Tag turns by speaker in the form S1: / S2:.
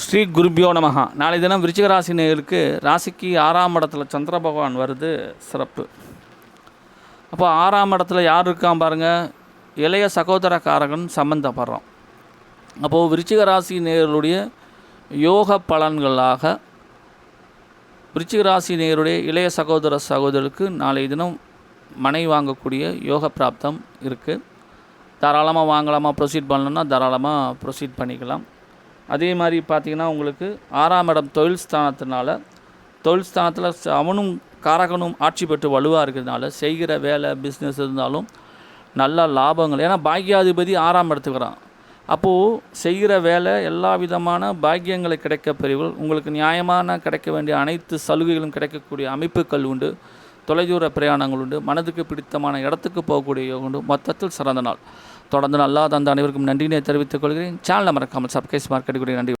S1: ஸ்ரீ குருபியோ நமகா நாளை தினம் விருச்சிக ராசி ராசிக்கு ஆறாம் இடத்துல சந்திர பகவான் வருது சிறப்பு. அப்போ ஆறாம் இடத்துல யார் இருக்கான் பாருங்கள் இளைய சகோதரக்காரகன் சம்பந்தப்படுறோம் அப்போது விருச்சிக ராசி யோக பலன்களாக விருச்சிக ராசி நேயருடைய இளைய சகோதர சகோதரருக்கு நாளைய தினம் மனை வாங்கக்கூடிய யோக பிராப்தம் இருக்குது தாராளமாக வாங்கலாமா ப்ரொசீட் பண்ணணும்னா தாராளமாக ப்ரொசீட் பண்ணிக்கலாம். அதே மாதிரி பார்த்திங்கன்னா உங்களுக்கு ஆறாம் இடம் தொழில் ஸ்தானத்தினால தொழில் ஸ்தானத்தில் அவனும் காரகனும் ஆட்சி பெற்று வலுவாக இருக்கிறதுனால செய்கிற வேலை பிஸ்னஸ் இருந்தாலும் நல்ல லாபங்கள். ஏன்னா பாக்கியாதிபதி ஆறாம் இடத்துக்கு வரான் அப்போது செய்கிற வேலை எல்லா விதமான பாக்கியங்களை கிடைக்க பிரிவுகள் உங்களுக்கு நியாயமான கிடைக்க வேண்டிய அனைத்து சலுகைகளும் கிடைக்கக்கூடிய அமைப்புகள் உண்டு. தொலைதூர பிரயாணங்கள் உண்டு. மனதுக்கு பிடித்தமான இடத்துக்கு போகக்கூடிய உண்டு. மொத்தத்தில் சிறந்த நாள். தொடர்ந்து நல்லா தந்த அனைவருக்கும் நன்றினை தெரிவித்துக் கொள்கிறேன். சேனலை மறக்காமல் சப்ஸ்கிரைப் மார்க்கெட்டுக்குரிய நன்றி.